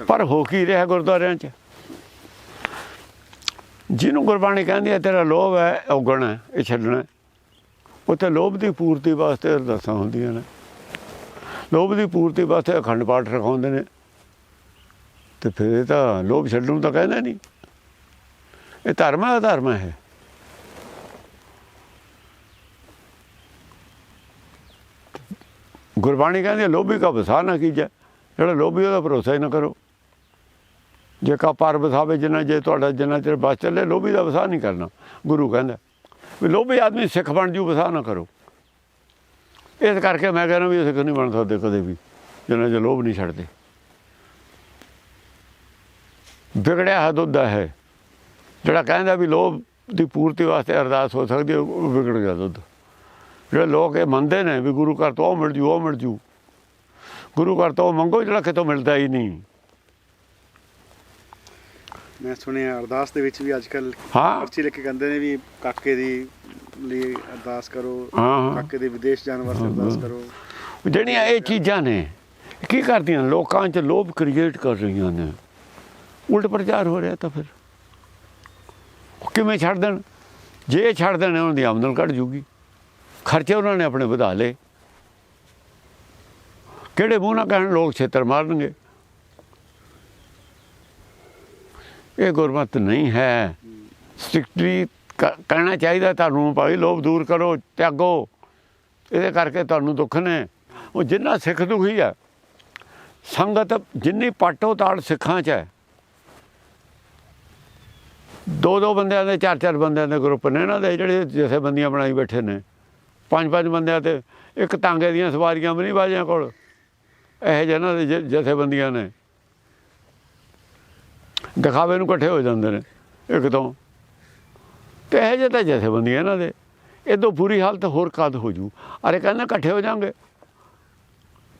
ਪਰ ਹੋ ਕੀ ਰਿਹਾ ਗੁਰਦੁਆਰਿਆਂ 'ਚ? ਜਿਹਨੂੰ ਗੁਰਬਾਣੀ ਕਹਿੰਦੀ ਹੈ, ਤੇਰਾ ਲੋਭ ਹੈ, ਔਗਣ ਹੈ, ਇਹ ਛੱਡਣਾ ਉੱਥੇ ਲੋਭ ਦੀ ਪੂਰਤੀ ਵਾਸਤੇ ਅਰਦਾਸਾਂ ਹੁੰਦੀਆਂ ਨੇ। ਲੋਭ ਦੀ ਪੂਰਤੀ ਵਾਸਤੇ ਅਖੰਡ ਪਾਠ ਰਖਾਉਂਦੇ ਨੇ। ਤੇ ਫਿਰ ਇਹ ਤਾਂ ਲੋਭ ਛੱਡਣ ਨੂੰ ਤਾਂ ਕਹਿੰਦਾ ਨਹੀਂ। ਇਹ ਧਰਮ ਹੈ ਧਰਮ ਹੈ ਗੁਰਬਾਣੀ ਕਹਿੰਦੀ ਲੋਭੀ ਕਾ ਵਸਾ ਨਾ ਕੀਜੈ। ਜਿਹੜਾ ਲੋਭੀ ਉਹਦਾ ਭਰੋਸਾ ਹੀ ਨਾ ਕਰੋ। ਜੇ ਕਾ ਪਰ ਵਸਾਵੇ ਜਿੰਨਾ ਜੇ ਤੁਹਾਡਾ ਜਿੰਨਾ ਚਿਰ ਬਸ ਚੱਲੇ ਲੋਭੀ ਦਾ ਵਸਾ ਨਹੀਂ ਕਰਨਾ। ਗੁਰੂ ਕਹਿੰਦਾ ਵੀ ਲੋਭੀ ਆਦਮੀ ਸਿੱਖ ਬਣ ਜੂ ਵਸਾ ਨਾ ਕਰੋ। ਇਸ ਕਰਕੇ ਮੈਂ ਕਹਿੰਦਾ ਵੀ ਸਿੱਖ ਨਹੀਂ ਬਣ ਸਕਦੇ ਕਦੇ ਵੀ ਜਿੰਨਾ ਜੇ ਲੋਭ ਨਹੀਂ ਛੱਡਦੇ। ਵਿਗੜਿਆ ਹੈ ਦੁੱਧ ਹੈ। ਜਿਹੜਾ ਕਹਿੰਦਾ ਵੀ ਲੋਭ ਦੀ ਪੂਰਤੀ ਵਾਸਤੇ ਅਰਦਾਸ ਹੋ ਸਕਦੀ ਹੈ, ਉਹ ਵਿਗੜ ਗਿਆ ਦੁੱਧ। ਜਿਹੜੇ ਲੋਕ ਇਹ ਮੰਨਦੇ ਨੇ ਵੀ ਗੁਰੂ ਘਰ ਤੋਂ ਉਹ ਮਿਲ ਜੂ ਉਹ ਮਿਲ ਜੂ। ਗੁਰੂ ਘਰ ਤੋਂ ਉਹ ਮੰਗੋ ਜਿਹੜਾ ਕਿਤੋਂ ਮਿਲਦਾ ਹੀ ਨਹੀਂ। ਮੈਂ ਸੁਣਿਆ ਅਰਦਾਸ ਦੇ ਵਿੱਚ ਵੀ ਅੱਜ ਕੱਲ ਹਾਂ। ਪਰਚੀ ਲਿਖ ਕੇ ਕਹਿੰਦੇ ਨੇ ਵੀ ਕਾਕੇ ਦੀ ਲਈ ਅਰਦਾਸ ਕਰੋ। ਕਾਕੇ ਦੇ ਵਿਦੇਸ਼ ਜਾਣ ਵਾਸਤੇ ਅਰਦਾਸ ਕਰੋ। ਜਿਹੜੀਆਂ ਇਹ ਚੀਜ਼ਾਂ ਨੇ ਕੀ ਕਰਦੀਆਂ? ਲੋਕਾਂ 'ਚ ਲੋਭ ਕ੍ਰੀਏਟ ਕਰ ਰਹੀਆਂ ਨੇ। ਉਲਟ ਪ੍ਰਚਾਰ ਹੋ ਰਿਹਾ ਤਾਂ ਫਿਰ। ਕਿਵੇਂ ਛੱਡ ਦੇਣ? ਜੇ ਛੱਡ ਦੇਣ ਉਹਨਾਂ ਦੀ ਆਮਦਨ ਘਟ ਜੂਗੀ। ਖਰਚੇ ਉਹਨਾਂ ਨੇ ਆਪਣੇ ਵਧਾ ਲਏ। ਕਿਹੜੇ ਮੂੰਹ ਨਾਲ ਕਹਿਣ ਲੋਕ ਛੇਤਰ ਮਾਰਨਗੇ? ਇਹ ਗੁਰਮਤ ਨਹੀਂ ਹੈ। ਸਟ੍ਰਿਕਟਲੀ ਕਹਿਣਾ ਚਾਹੀਦਾ ਤੁਹਾਨੂੰ ਭਾਈ, ਲੋਭ ਦੂਰ ਕਰੋ, ਤਿਆਗੋ। ਇਹਦੇ ਕਰਕੇ ਤੁਹਾਨੂੰ ਦੁੱਖ ਨੇ। ਉਹ ਜਿੰਨਾ ਸਿੱਖ ਦੁਖੀ ਹੈ ਸੰਗਤ ਜਿੰਨੀ ਪਾਟੋ ਤਾੜ ਸਿੱਖਾਂ 'ਚ ਹੈ। ਦੋ ਦੋ ਬੰਦਿਆਂ ਦੇ ਚਾਰ ਚਾਰ ਬੰਦਿਆਂ ਦੇ ਗਰੁੱਪ ਨੇ ਇਹਨਾਂ ਦੇ, ਜਿਹੜੇ ਜਥੇਬੰਦੀਆਂ ਬਣਾਈ ਬੈਠੇ ਨੇ। ਪੰਜ ਪੰਜ ਬੰਦਿਆਂ ਤੇ ਇੱਕ ਤਾਂਗੇ ਦੀਆਂ ਸਵਾਰੀਆਂ ਵੀ ਨਹੀਂ ਬਾਜਿਆਂ ਕੋਲ। ਇਹ ਜਿਹਨਾਂ ਦੇ ਜ- ਜਥੇਬੰਦੀਆਂ ਨੇ। ਦਿਖਾਵੇ ਨੂੰ ਇਕੱਠੇ ਹੋ ਜਾਂਦੇ ਨੇ, ਇੱਕ ਤੋਂ। ਤੇ ਇਹ ਜਿਹੇ ਤਾਂ ਜਥੇਬੰਦੀਆਂ ਇਹਨਾਂ ਦੇ। ਇਦੋਂ ਬੁਰੀ ਹਾਲਤ ਹੋਰ ਕਦ ਹੋ ਜੂ? ਅਰੇ ਕਹਿੰਦੇ ਇਕੱਠੇ ਹੋ ਜਾਾਂਗੇ।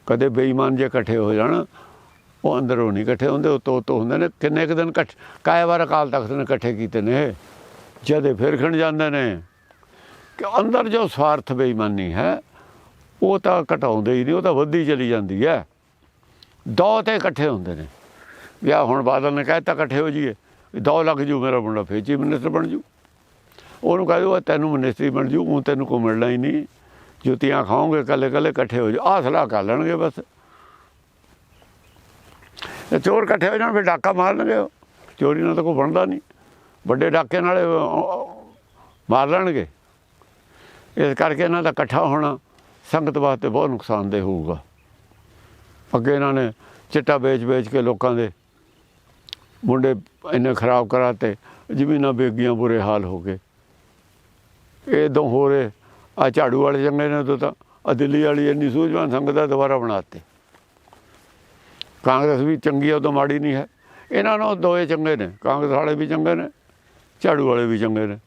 ਕਦੇ ਬੇਈਮਾਨ ਜੇ ਇਕੱਠੇ ਹੋ ਜਾਣ, ਉਹ ਅੰਦਰੋਂ ਨਹੀਂ ਇਕੱਠੇ ਹੁੰਦੇ ਉਤੋਂ ਉਤੋਂ ਹੁੰਦੇ ਨੇ। ਕਿੰਨੇ ਕੁ ਦਿਨ ਇਕੱਠ ਕਾਏ ਵਾਰ ਅਕਾਲ ਤਖਤ ਨੇ ਇਕੱਠੇ ਕੀਤੇ ਨੇ? ਇਹ। ਜਦੇ ਫਿਰ ਖਣ ਜਾਂਦੇ ਨੇ। ਕਿ ਅੰਦਰ ਜੋ ਸਵਾਰਥ ਬੇਈਮਾਨੀ ਹੈ, ਉਹ ਤਾਂ ਘਟਾਉਂਦੇ ਹੀ ਨਹੀਂ, ਉਹ ਤਾਂ ਵੱਧਦੀ ਚਲੀ ਜਾਂਦੀ ਹੈ। ਦੋ ਤੇ ਇਕੱਠੇ ਹੁੰਦੇ ਨੇ। ਵਿਆਹ ਹੁਣ ਬਾਦਲ ਨੇ ਕਹਿਤਾ ਇਕੱਠੇ ਹੋ ਜਾਈਏ। ਵੀ ਦੋ ਲੱਗ ਜੂ, ਮੇਰਾ ਮੁੰਡਾ ਫੇਰ ਚੀਫ ਮਿਨਿਸਟਰ ਬਣ ਜੂ। ਉਹਨੂੰ ਕਹਿ ਦਿਓ, ਤੈਨੂੰ ਮਿਨਿਸਟਰੀ ਬਣ ਜੂ ਉਹ ਤੈਨੂੰ ਕੋ ਮਿਲਣਾ ਹੀ ਨਹੀਂ। ਜੁੱਤੀਆਂ ਖਾਓਗੇ ਕੱਲੇ ਕੱਲੇ ਇਕੱਠੇ ਹੋ ਜਾ ਆਹ ਸਲਾਹ ਕਰ ਲੈਣਗੇ ਬਸ। ਤੇ ਚੋਰ ਇਕੱਠੇ ਹੋ ਜਾਣ, ਫਿਰ ਡਾਕਾ ਮਾਰਨਗੇ ਉਹ। ਚੋਰੀ ਨਾਲ ਤਾਂ ਕੋਈ ਬਣਦਾ ਨਹੀਂ। ਵੱਡੇ ਡਾਕੇ ਨਾਲੇ ਮਾਰ ਲੈਣਗੇ। ਇਸ ਕਰਕੇ ਇਹਨਾਂ ਦਾ ਇਕੱਠਾ ਹੋਣਾ ਸੰਗਤ ਵਾਸਤੇ ਬਹੁਤ ਨੁਕਸਾਨਦੇਹ ਹੋਊਗਾ। ਅੱਗੇ ਇਹਨਾਂ ਨੇ ਚਿੱਟਾ ਵੇਚ-ਵੇਚ ਕੇ ਲੋਕਾਂ ਦੇ ਮੁੰਡੇ ਇੰਨੇ ਖਰਾਬ ਕਰਾਤੇ, ਜ਼ਮੀਨਾਂ ਬੇਗੀਆਂ ਬੁਰੇ ਹਾਲ ਹੋ ਗਏ। ਇਹ ਦੋ ਹੋ ਰਹੇ ਆ ਝਾੜੂ ਵਾਲੇ ਚੰਗੇ ਨੇ ਉਦੋਂ ਤਾਂ ਆ ਦਿੱਲੀ ਵਾਲੀ ਇੰਨੀ ਸੂਝਵਾਨ ਸੰਗਤ ਦਾ ਦੁਬਾਰਾ ਬਣਾਤੇ। ਕਾਂਗਰਸ ਵੀ ਚੰਗੀ ਆ ਉਦੋਂ ਮਾੜੀ ਨਹੀਂ ਹੈ। ਇਹਨਾਂ ਨੂੰ ਦੋਏ ਚੰਗੇ ਨੇ, ਕਾਂਗਰਸ ਵਾਲੇ ਵੀ ਚੰਗੇ ਨੇ, ਝਾੜੂ ਵਾਲੇ ਵੀ ਚੰਗੇ ਨੇ।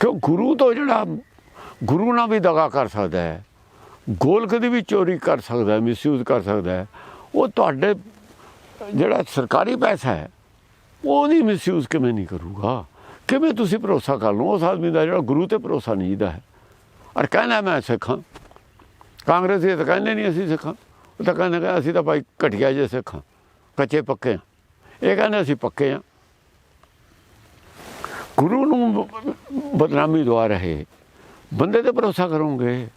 ਕਿਉਂ ਗੁਰੂ ਤੋਂ ਜਿਹੜਾ, ਗੁਰੂ ਨਾਲ ਵੀ ਦਗਾ ਕਰ ਸਕਦਾ ਹੈ, ਗੋਲਕ ਦੀ ਵੀ ਚੋਰੀ ਕਰ ਸਕਦਾ ਹੈ, ਮਿਸਯੂਜ਼ ਕਰ ਸਕਦਾ ਹੈ, ਉਹ ਤੁਹਾਡੇ ਜਿਹੜਾ ਸਰਕਾਰੀ ਪੈਸਾ ਹੈ ਉਹਦੀ ਮਿਸਯੂਜ਼ ਕਿਵੇਂ ਨਹੀਂ ਕਰੂਗਾ? ਕਿਵੇਂ ਤੁਸੀਂ ਭਰੋਸਾ ਕਰ ਲਓ? ਉਸ ਆਦਮੀ ਦਾ ਜਿਹੜਾ ਗੁਰੂ ਤੇ ਭਰੋਸਾ ਨਹੀਂ ਦਾ ਹੈ। ਔਰ ਕਹਿੰਦਾ ਮੈਂ ਸਿੱਖਾਂ। ਕਾਂਗਰਸੀ ਤਾਂ ਕਹਿੰਦੇ ਨਹੀਂ ਅਸੀਂ ਸਿੱਖਾਂ। ਉਹ ਤਾਂ ਕਹਿੰਦੇ ਕਿ ਅਸੀਂ ਤਾਂ ਭਾਈ ਘਟਿਆ ਜੇ ਸਿੱਖਾਂ। ਕੱਚੇ ਪੱਕੇ ਹਾਂ। ਇਹ ਕਹਿੰਦੇ ਅਸੀਂ ਪੱਕੇ ਹਾਂ। ਗੁਰੂ ਨੂੰ ਬ- ਬਦਨਾਮੀ ਦਵਾ ਰਹੇ। ਬੰਦੇ ਤੇ ਭਰੋਸਾ ਕਰੋਗੇ।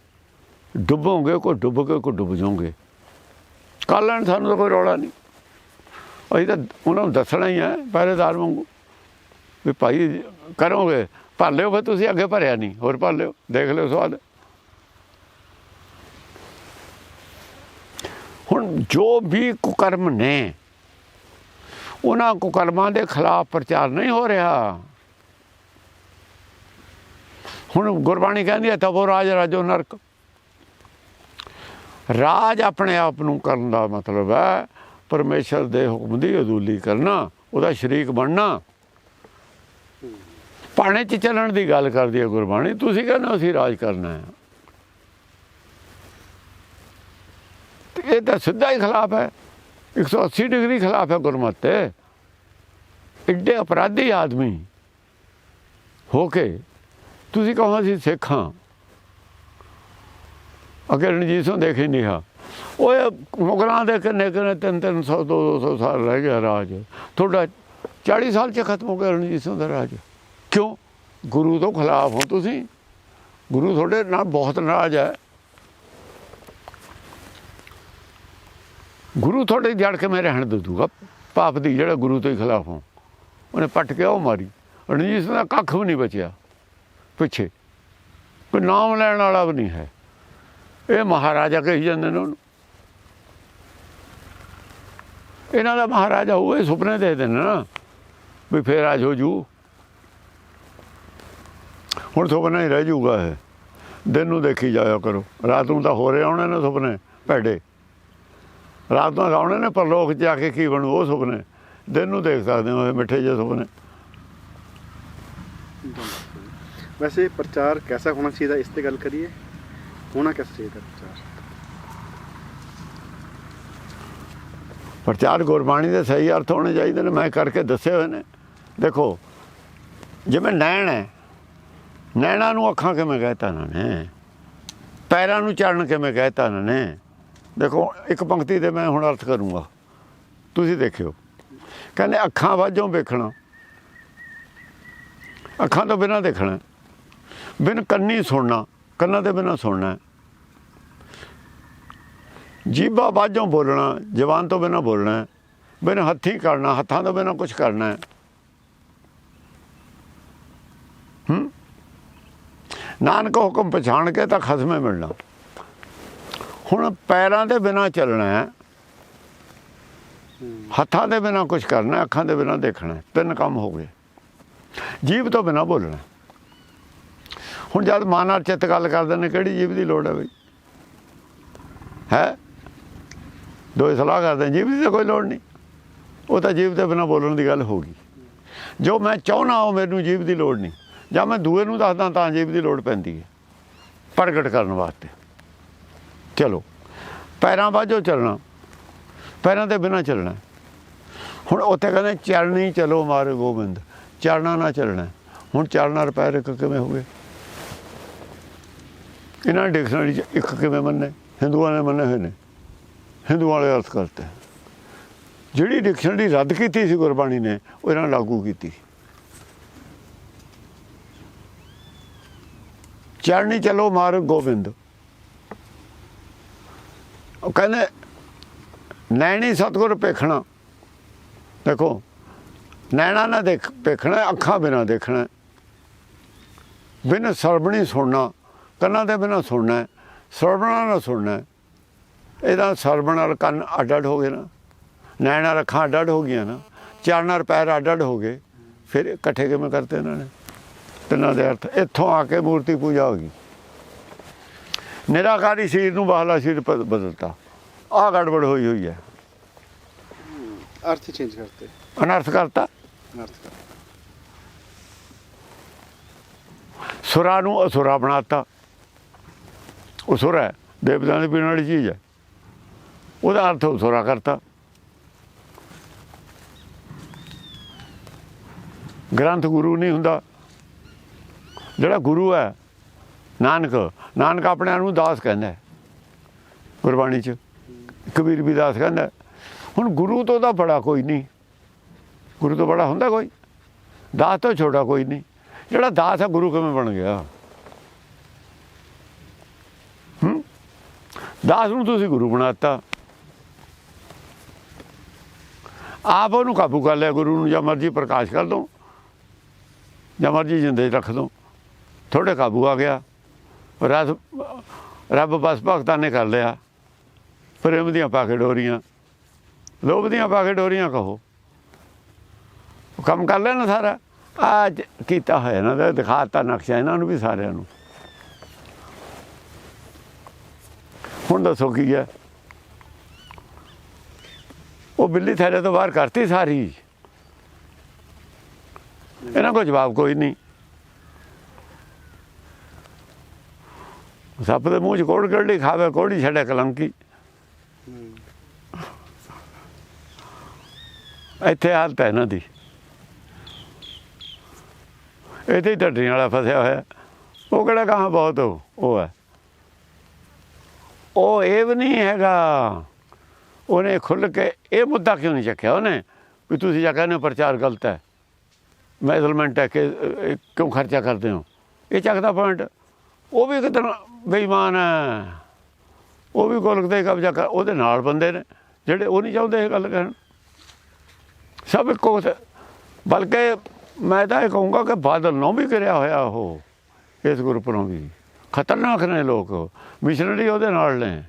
ਡੁੱਬੋਗੇ ਕੋ ਡੁੱਬ ਕੇ ਕੋ ਡੁੱਬ ਜਾਓਗੇ। ਕੱਲ੍ਹ ਲੈਣ ਸਾਨੂੰ ਤਾਂ ਕੋਈ ਰੌਲਾ ਨਹੀਂ। ਅਸੀਂ ਤਾਂ ਉਹਨਾਂ ਨੂੰ ਦੱਸਣਾ ਹੀ ਹੈ ਪਹਿਰੇਦਾਰ ਵਾਂਗੂ ਵੀ ਭਾਈ ਕਰੋਗੇ, ਭਰ ਲਿਓ ਫਿਰ ਤੁਸੀਂ, ਅੱਗੇ ਭਰਿਆ ਨਹੀਂ, ਹੋਰ ਭਰ ਲਿਓ, ਦੇਖ ਲਿਓ ਸਵਾਦ। ਹੁਣ ਜੋ ਵੀ ਕੁਕਰਮ ਨੇ, ਉਹਨਾਂ ਕੁਕਰਮਾਂ ਦੇ ਖਿਲਾਫ ਪ੍ਰਚਾਰ ਨਹੀਂ ਹੋ ਰਿਹਾ। ਹੁਣ ਗੁਰਬਾਣੀ ਕਹਿੰਦੀ ਹੈ ਤਬੋ ਰਾਜ, ਰਾਜੋ ਨਰਕ। ਰਾਜ ਆਪਣੇ ਆਪ ਨੂੰ ਕਰਨ ਦਾ ਮਤਲਬ ਹੈ ਪਰਮੇਸ਼ਰ ਦੇ ਹੁਕਮ ਦੀ ਅਦੂਲੀ ਕਰਨਾ, ਉਹਦਾ ਸ਼ਰੀਕ ਬਣਨਾ। ਪਾਣੇ 'ਚ ਚੱਲਣ ਦੀ ਗੱਲ ਕਰਦੀ ਹੈ ਗੁਰਬਾਣੀ, ਤੁਸੀਂ ਕਹਿੰਦੇ ਅਸੀਂ ਰਾਜ ਕਰਨਾ ਹੈ। ਤੇ ਇਹ ਤਾਂ ਸਿੱਧਾ ਹੀ ਖਿਲਾਫ ਹੈ। 180 ਡਿਗਰੀ ਖਿਲਾਫ ਹੈ ਗੁਰਮਤਿ। ਤੇ ਇੱਡੇ ਅਪਰਾਧੀ ਆਦਮੀ ਹੋ ਕੇ ਤੁਸੀਂ ਕਹੋ ਅਸੀਂ ਸਿੱਖ ਹਾਂ। ਅਗੇ ਰਣਜੀਤ ਸਿੰਘ ਦੇਖੇ ਨਹੀਂ ਹਾਂ। ਓਏ, ਮੁਗਲਾਂ ਦੇ ਕਿੰਨੇ ਕਿੰਨੇ ਤਿੰਨ ਤਿੰਨ ਸੌ, ਦੋ ਦੋ ਸੌ ਸਾਲ ਰਹਿ ਗਿਆ ਰਾਜ। ਤੁਹਾਡਾ 40 ਸਾਲ ਚ ਖਤਮ ਹੋ ਗਿਆ ਰਣਜੀਤ ਸਿੰਘ ਦਾ ਰਾਜ। ਕਿਉਂ? ਗੁਰੂ ਤੋਂ ਖਿਲਾਫ ਹੋ ਤੁਸੀਂ। ਗੁਰੂ ਤੁਹਾਡੇ ਨਾਲ ਬਹੁਤ ਨਾਰਾਜ਼ ਹੈ। ਗੁਰੂ ਤੁਹਾਡੇ ਜੜ ਕੇ ਮੈਂ ਰਹਿਣ ਦੇ ਦੂਗਾ। ਪਾਪ ਦੀ ਜਿਹੜਾ ਗੁਰੂ ਤੋਂ ਹੀ ਖਿਲਾਫ ਹੋ। ਉਹਨੇ ਪੱਟ ਕੇ ਉਹ ਮਾਰੀ। ਰਣਜੀਤ ਸਿੰਘ ਦਾ ਕੱਖ ਵੀ ਨਹੀਂ ਬਚਿਆ। ਪਿੱਛੇ। ਕੋਈ ਨਾਮ ਲੈਣ ਵਾਲਾ ਵੀ ਨਹੀਂ ਹੈ। ਇਹ ਮਹਾਰਾਜਾ ਕਹੀ ਜਾਂਦੇ ਨੇ ਉਹਨੂੰ। ਇਹਨਾਂ ਦਾ ਮਹਾਰਾਜਾ ਹੋਏ ਸੁਪਨੇ ਦੇ ਦਿੰਦੇ ਨਾ ਵੀ ਫੇਰ ਆਜ ਹੋ ਜੂ। ਹੁਣ ਸੁਪਨਾ ਹੀ ਰਹਿ ਜੂਗਾ ਇਹ। ਦਿਨ ਨੂੰ ਦੇਖੀ ਜਾਇਆ ਕਰੋ। ਰਾਤ ਨੂੰ ਤਾਂ ਹੋ ਰਹੇ ਆਉਣੇ ਨੇ ਸੁਪਨੇ, ਭੈੜੇ। ਰਾਤ ਨੂੰ ਆਉਣੇ ਨੇ ਪਰਲੋਕ 'ਚ ਜਾ ਕੇ ਕੀ ਬਣੂ, ਉਹ ਸੁਪਨੇ। ਦਿਨ ਨੂੰ ਦੇਖ ਸਕਦੇ ਹੋ ਇਹ ਮਿੱਠੇ ਜਿਹੇ ਸੁਪਨੇ। ਵੈਸੇ ਪ੍ਰਚਾਰ ਕੈਸਾ ਹੋਣਾ ਚਾਹੀਦਾ, ਇਸ ਤੇ ਗੱਲ ਕਰੀਏ? ਹੋਣਾ ਕਿਸ ਪ੍ਰਚਾਰ ਗੁਰਬਾਣੀ ਦੇ ਸਹੀ ਅਰਥ ਹੋਣੇ ਚਾਹੀਦੇ ਨੇ, ਮੈਂ ਕਰਕੇ ਦੱਸੇ ਹੋਏ ਨੇ। ਦੇਖੋ ਜਿਵੇਂ ਨੈਣ ਹੈ ਨੈਣਾ ਨੂੰ ਅੱਖਾਂ ਕਿਵੇਂ ਕਹਿਤਾ ਇਹਨਾਂ ਨੇ? ਪੈਰਾਂ ਨੂੰ ਚੜਨ ਕਿਵੇਂ ਕਹਿਤਾ ਇਹਨਾਂ ਨੇ? ਦੇਖੋ, ਇੱਕ ਪੰਕਤੀ 'ਤੇ ਮੈਂ ਹੁਣ ਅਰਥ ਕਰੂੰਗਾ। ਤੁਸੀਂ ਦੇਖਿਓ। ਕਹਿੰਦੇ ਅੱਖਾਂ ਵਾਜੋਂ ਵੇਖਣਾ। ਅੱਖਾਂ ਤੋਂ ਬਿਨਾਂ ਦੇਖਣਾ। ਬਿਨ ਕੰਨੀ ਸੁਣਨਾ। ਕੰਨਾਂ ਦੇ ਬਿਨਾਂ ਸੁਣਨਾ ਜੀਭਾ ਬਾਝੋਂ ਬੋਲਣਾ ਜ਼ਬਾਨ ਤੋਂ ਬਿਨਾਂ ਬੋਲਣਾ ਬਿਨਾਂ ਬਿਨ ਹੱਥੀਂ ਕਰਨਾ, ਹੱਥਾਂ ਤੋਂ ਬਿਨਾਂ ਕੁਝ ਕਰਨਾ ਹੈ। ਹੂੰ? ਨਾਨਕ ਹੁਕਮ ਪਛਾਣ ਕੇ ਤਾਂ ਖਸਮੇ ਮਿਲਣਾ। ਹੁਣ ਪੈਰਾਂ ਦੇ ਬਿਨਾਂ ਚੱਲਣਾ ਹੈ। ਹੱਥਾਂ ਦੇ ਬਿਨਾਂ ਕੁਝ ਕਰਨਾ ਅੱਖਾਂ ਦੇ ਬਿਨਾਂ ਦੇਖਣਾ ਤਿੰਨ ਕੰਮ ਹੋ ਗਏ। ਜੀਭ ਤੋਂ ਬਿਨਾਂ ਬੋਲਣਾ ਹੁਣ ਜਦ ਮਾਂ ਨਾਲ ਚਿੱਤ ਗੱਲ ਕਰਦੇ ਨੇ ਕਿਹੜੀ ਜੀਭ ਦੀ ਲੋੜ ਹੈ ਬਈ? ਹੈ? ਦੋਏ ਸਲਾਹ ਕਰਦੇ ਨੇ, ਜੀਭ ਦੀ ਤਾਂ ਕੋਈ ਲੋੜ ਨਹੀਂ। ਉਹ ਤਾਂ ਜੀਭ ਦੇ ਬਿਨਾਂ ਬੋਲਣ ਦੀ ਗੱਲ ਹੋ ਗਈ। ਜੋ ਮੈਂ ਚਾਹਣਾ ਉਹ ਮੈਨੂੰ ਜੀਭ ਦੀ ਲੋੜ ਨਹੀਂ। ਜਾਂ ਮੈਂ ਦੂਏ ਨੂੰ ਦੱਸਦਾ ਤਾਂ ਜੀਭ ਦੀ ਲੋੜ ਪੈਂਦੀ ਹੈ। ਪ੍ਰਗਟ ਕਰਨ ਵਾਸਤੇ। ਚਲੋ। ਪੈਰਾਂ ਬਾਝੋਂ ਚੱਲਣਾ। ਪੈਰਾਂ ਦੇ ਬਿਨਾਂ ਚੱਲਣਾ। ਹੁਣ ਉੱਥੇ ਕਹਿੰਦੇ ਚਲਣੀ ਚਲੋ ਮਾਰੇ ਗੋਬਿੰਦ। ਚਲਣਾ ਨਾ ਚੱਲਣਾ। ਹੁਣ ਚਲਣਾ ਪੈਰ ਇੱਕ ਕਿਵੇਂ ਹੋ ਗਏ? ਇਹਨਾਂ ਡਿਕਸ਼ਨਰੀ ਚ ਇੱਕ ਕਿਵੇਂ ਮੰਨੇ? ਹਿੰਦੂਆਂ ਨੇ ਮੰਨੇ ਹੋਏ ਨੇ। ਹਿੰਦੂ ਵਾਲੇ ਅਰਥ ਕਰਤੇ। ਜਿਹੜੀ ਡਿਕਸ਼ਨਰੀ ਰੱਦ ਕੀਤੀ ਸੀ ਗੁਰਬਾਣੀ ਨੇ, ਉਹ ਇਹਨਾਂ ਲਾਗੂ ਕੀਤੀ। ਚੜਨੀ ਚਲੋ ਮਾਰ ਗੋਬਿੰਦ। ਉਹ ਕਹਿੰਦੇ, ਨੈਣੀ ਸਤਗੁਰ ਪੇਖਣਾ ਦੇਖੋ, ਨੈਣਾ ਨਾ ਦੇਖ ਪੇਖਣਾ ਅੱਖਾਂ ਬਿਨਾ ਦੇਖਣਾ। ਬਿਨ ਸਰਬਣੀ ਸੁਣਨਾ। ਕੰਨਾਂ ਦੇ ਬਿਨਾਂ ਸੁਣਨਾ ਸਰਵਣਾ ਨਾਲ ਸੁਣਨਾ ਇਹਦਾ ਸਰਵਣ ਨਾਲ ਕੰਨ ਅੱਡ ਹੋ ਗਏ ਨਾ ਨੈਣਾ ਅੱਖਾਂ ਅੱਡ ਹੋ ਗਈਆਂ ਨਾ ਚਰਨਾਂ ਨਾਲ ਪੈਰ ਅੱਡ ਹੋ ਗਏ ਫਿਰ ਇਕੱਠੇ ਕਿਵੇਂ ਕਰਤੇ ਇਹਨਾਂ ਨੇ? ਤਿੰਨਾਂ ਦੇ ਅਰਥ ਇੱਥੋਂ ਆ ਕੇ ਮੂਰਤੀ ਪੂਜਾ ਹੋ ਗਈ। ਨਿਰਾਕਾਰੀ ਸ਼ੀਰ ਨੂੰ ਬਾਹਲਾ ਸ਼ੀਰ ਬਦਲਤਾ। ਆ ਗੜਬੜ ਹੋਈ ਹੋਈ ਹੈ। ਅਰਥ ਚੇਂਜ ਕਰਤੇ। ਅਨਰਥ ਕਰਤਾ। ਅਨਰਥ ਕਰਤਾ। ਸੁਰਾ ਨੂੰ ਅਸੁਰਾ ਬਣਾਤਾ। ਉਹ ਸੁਰਾ ਹੈ ਦੇਵਤਾਂ ਦੀ ਪੀਣ ਵਾਲੀ ਚੀਜ਼ ਹੈ। ਉਹਦਾ ਅਰਥ ਅਸੁਰਾ ਕਰਤਾ। ਗ੍ਰੰਥ ਗੁਰੂ ਨਹੀਂ ਹੁੰਦਾ। ਜਿਹੜਾ ਗੁਰੂ ਹੈ, ਨਾਨਕ ਨਾਨਕ ਆਪਣੇ ਆਪ ਨੂੰ ਦਾਸ ਕਹਿੰਦਾ ਗੁਰਬਾਣੀ ਚ, ਕਬੀਰ ਵੀ ਦਾਸ ਕਹਿੰਦਾ ਹੁਣ ਗੁਰੂ ਤੋਂ ਤਾਂ ਬੜਾ ਕੋਈ ਨਹੀਂ। ਗੁਰੂ ਤੋਂ ਬੜਾ ਹੁੰਦਾ ਕੋਈ। ਦਾਸ ਤੋਂ ਛੋਟਾ ਕੋਈ ਨਹੀਂ। ਜਿਹੜਾ ਦਾਸ ਹੈ, ਗੁਰੂ ਕਿਵੇਂ ਬਣ ਗਿਆ? ਦਾਸ ਨੂੰ ਤੁਸੀਂ ਗੁਰੂ ਬਣਾਤਾ। ਆਪ ਉਹਨੂੰ ਕਾਬੂ ਕਰ ਲਿਆ, ਗੁਰੂ ਨੂੰ ਜਾਂ ਮਰਜ਼ੀ ਪ੍ਰਕਾਸ਼ ਕਰ ਦੋ, ਜਾਂ ਮਰਜ਼ੀ ਜਿੰਦੇ 'ਚ ਰੱਖ ਦੋ। ਥੋੜੇ ਕਾਬੂ ਆ ਗਿਆ। ਰਸ, ਰੱਬ ਬਸ ਭਗਤਾਂ ਨੇ ਕਰ ਲਿਆ। ਪ੍ਰੇਮ ਦੀਆਂ ਪਾ ਕੇ ਡੋਰੀਆਂ, ਲੋਭ ਦੀਆਂ ਪਾ ਕੇ ਡੋਰੀਆਂ ਕਹੋ। ਕੰਮ ਕਰ ਲੈਣਾ ਸਾਰਾ। ਅੱਜ ਕੀਤਾ ਹੋਇਆ ਇਹਨਾਂ ਦਾ, ਦਿਖਾਤਾ, ਨਕਸ਼ਾ ਇਹਨਾਂ ਨੂੰ ਵੀ ਸਾਰਿਆਂ ਨੂੰ। ਹੁਣ ਦੱਸੋ ਕੀ ਹੈ? ਉਹ ਬਿੱਲੀ ਥੈਲੇ ਤੋਂ ਬਾਹਰ ਕਰਤੀ ਸਾਰੀ। ਇਹਨਾਂ ਕੋਲ ਜਵਾਬ ਕੋਈ ਨਹੀਂ। ਸੱਪ ਦੇ ਮੂੰਹ ਚ ਕੋੜ ਕੱਢੀ ਖਾਵੇ ਕੋੜੀ ਛੱਡੇ ਕਲੰਕੀ। ਇੱਥੇ ਹਾਲਤ ਹੈ ਇਹਨਾਂ ਦੀ। ਇੱਥੇ ਹੀ ਢੱਡਰੀਆਂ ਵਾਲਾ ਫਸਿਆ ਹੋਇਆ। ਉਹ ਕਿਹੜਾ ਕਹਾਂ ਬਹੁਤ ਉਹ ਹੈ। ਉਹ ਇਹ ਵੀ ਨਹੀਂ ਹੈਗਾ। ਉਹਨੇ ਖੁੱਲ ਕੇ ਇਹ ਮੁੱਦਾ ਕਿਉਂ ਨਹੀਂ ਚੱਕਿਆ ਉਹਨੇ? ਵੀ ਤੁਸੀਂ ਜਾ ਕਹਿੰਦੇ ਹੋ ਪ੍ਰਚਾਰ ਗਲਤ ਹੈ। ਮੈਜ਼ਰਮੈਂਟ ਹੈ ਕਿ ਕਿਉਂ ਖਰਚਾ ਕਰਦੇ ਹੋ? ਇਹ ਚੱਕਦਾ ਪੁਆਇੰਟ ਉਹ ਵੀ ਕਿਤੇ ਬੇਈਮਾਨ ਹੈ। ਉਹ ਵੀ ਗੋਲਕ ਦੇ ਕਬਜ਼ਾ ਕਰ, ਉਹਦੇ ਨਾਲ ਬੰਦੇ ਨੇ, ਜਿਹੜੇ ਉਹ ਨਹੀਂ ਚਾਹੁੰਦੇ ਇਹ ਗੱਲ ਕਹਿਣ। ਸਭ ਇੱਕੋ ਬਲਕਿ ਮੈਂ ਤਾਂ ਇਹ ਕਹੂੰਗਾ ਕਿ ਬਾਦਲ ਨੂੰ ਵੀ ਕਰਿਆ ਹੋਇਆ ਉਹ, ਇਸ ਗਰੁੱਪ ਨੂੰ ਵੀ। ਖਤਰਨਾਕ ਨੇ ਲੋਕ ਮਿਸ਼ਨਰੀ ਉਹਦੇ ਨਾਲ ਨੇ।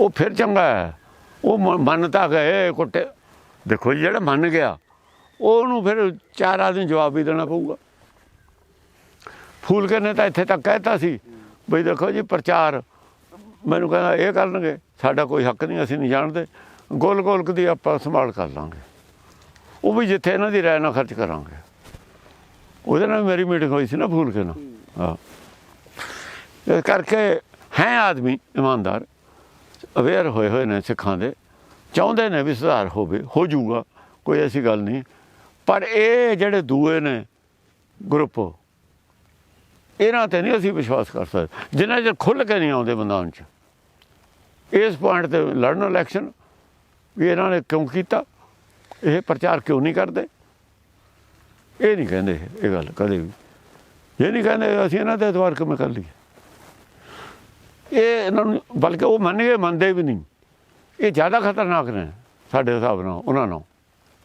ਉਹ ਫਿਰ ਚੰਗਾ ਹੈ। ਉਹ ਮ- ਮੰਨ ਤਾਂ ਗਏ ਕੁੱਟੇ। ਦੇਖੋ ਜੀ ਜਿਹੜਾ ਮੰਨ ਗਿਆ, ਉਹਨੂੰ ਫਿਰ ਚਾਰ ਆਦਮੀ ਜਵਾਬ ਵੀ ਦੇਣਾ ਪਊਗਾ। ਫੂਲਕੇ ਨੇ ਤਾਂ ਇੱਥੇ ਤੱਕ ਕਹਿਤਾ ਸੀ, ਬਈ ਦੇਖੋ ਜੀ ਪ੍ਰਚਾਰ, ਮੈਨੂੰ ਕਹਿੰਦਾ ਇਹ ਕਰਨਗੇ, ਸਾਡਾ ਕੋਈ ਹੱਕ ਨਹੀਂ, ਅਸੀਂ ਨਹੀਂ ਜਾਣਦੇ। ਗੋਲ ਗੋਲਕ ਦੀ ਆਪਾਂ ਸੰਭਾਲ ਕਰ ਲਾਂਗੇ। ਉਹ ਵੀ ਜਿੱਥੇ ਇਹਨਾਂ ਦੀ ਰਾਏ ਨਾਲ ਖਰਚ ਕਰਾਂਗੇ। ਉਹਦੇ ਨਾਲ ਮੇਰੀ ਮੀਟਿੰਗ ਹੋਈ ਸੀ ਨਾ ਫੂਲਕੇ ਨਾਲ ਹਾਂ। ਇਸ ਕਰਕੇ ਹੈ ਆਦਮੀ, ਇਮਾਨਦਾਰ ਅਵੇਅਰ ਹੋਏ ਹੋਏ ਨੇ ਸਿੱਖਾਂ ਦੇ। ਚਾਹੁੰਦੇ ਨੇ ਵੀ ਸੁਧਾਰ ਹੋਵੇ, ਹੋ ਜਾਊਗਾ, ਕੋਈ ਐਸੀ ਗੱਲ ਨਹੀਂ। ਪਰ ਇਹ ਜਿਹੜੇ ਦੂਏ ਨੇ ਗਰੁੱਪ ਇਹਨਾਂ ਤੇ ਨਹੀਂ ਅਸੀਂ ਵਿਸ਼ਵਾਸ ਕਰ ਸਕਦੇ। ਜਿਨ੍ਹਾਂ 'ਚ ਖੁੱਲ ਕੇ ਨਹੀਂ ਆਉਂਦੇ ਮੈਦਾਨ 'ਚ। ਇਸ ਪੁਆਇੰਟ ਤੇ ਲੜਨ ਇਲੈਕਸ਼ਨ ਵੀ ਇਹਨਾਂ ਨੇ ਕਿਉਂ ਕੀਤਾ? ਇਹ ਪ੍ਰਚਾਰ ਕਿਉਂ ਨਹੀਂ ਕਰਦੇ? ਇਹ ਨਹੀਂ ਕਹਿੰਦੇ, ਇਹ ਗੱਲ ਕਦੇ ਵੀ। ਇਹ ਨਹੀਂ ਕਹਿੰਦੇ ਅਸੀਂ ਇਹਨਾਂ ਦੇ ਐਤਵਾਰ ਕਿਵੇਂ ਕਰ ਲਈਏ। ਇਹ ਇਹਨਾਂ ਨੂੰ, ਬਲਕਿ ਉਹ ਮੰਨ ਗਏ ਮੰਨਦੇ ਵੀ ਨਹੀਂ। ਇਹ ਜ਼ਿਆਦਾ ਖਤਰਨਾਕ ਨੇ ਸਾਡੇ ਹਿਸਾਬ ਨਾਲ, ਉਹਨਾਂ ਨਾਲੋਂ।